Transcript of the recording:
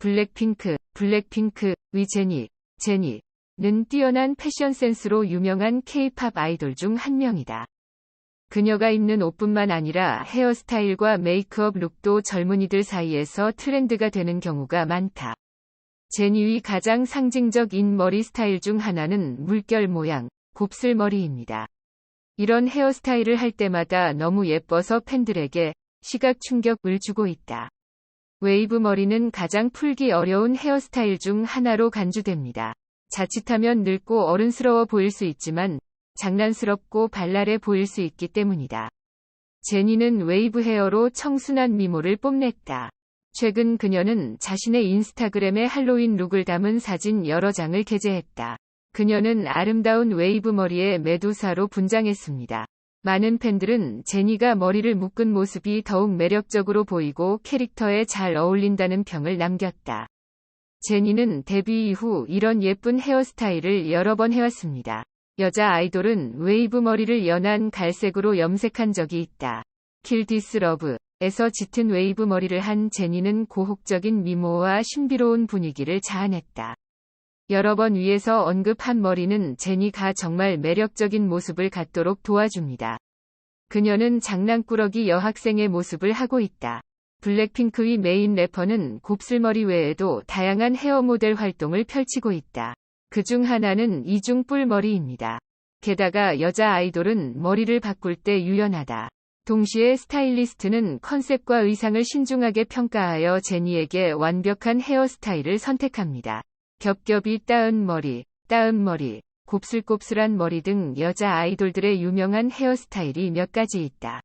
블랙핑크, 블랙핑크, 위 제니, 제니 는 뛰어난 패션 센스로 유명한 케이팝 아이돌 중 한 명이다. 그녀가 입는 옷뿐만 아니라 헤어스타일과 메이크업 룩도 젊은이들 사이에서 트렌드가 되는 경우가 많다. 제니의 가장 상징적인 머리 스타일 중 하나는 물결 모양, 곱슬머리입니다. 이런 헤어스타일을 할 때마다 너무 예뻐서 팬들에게 시각 충격을 주고 있다. 웨이브 머리는 가장 풀기 어려운 헤어스타일 중 하나로 간주됩니다. 자칫하면 늙고 어른스러워 보일 수 있지만 장난스럽고 발랄해 보일 수 있기 때문이다. 제니는 웨이브 헤어로 청순한 미모를 뽐냈다. 최근 그녀는 자신의 인스타그램에 할로윈 룩을 담은 사진 여러 장을 게재했다. 그녀는 아름다운 웨이브 머리에 메두사로 분장했습니다. 많은 팬들은 제니가 머리를 묶은 모습이 더욱 매력적으로 보이고 캐릭터에 잘 어울린다는 평을 남겼다. 제니는 데뷔 이후 이런 예쁜 헤어스타일을 여러 번 해왔습니다. 여자 아이돌은 웨이브 머리를 연한 갈색으로 염색한 적이 있다. 킬 디스 러브에서 짙은 웨이브 머리를 한 제니는 고혹적인 미모와 신비로운 분위기를 자아냈다. 여러 번 위에서 언급한 머리는 제니가 정말 매력적인 모습을 갖도록 도와줍니다. 그녀는 장난꾸러기 여학생의 모습을 하고 있다. 블랙핑크의 메인 래퍼는 곱슬머리 외에도 다양한 헤어 모델 활동을 펼치고 있다. 그 중 하나는 이중 뿔 머리입니다. 게다가 여자 아이돌은 머리를 바꿀 때 유연하다. 동시에 스타일리스트는 컨셉과 의상을 신중하게 평가하여 제니에게 완벽한 헤어스타일을 선택합니다. 겹겹이 따은 머리, 따은 머리, 곱슬곱슬한 머리 등 여자 아이돌들의 유명한 헤어스타일이 몇 가지 있다.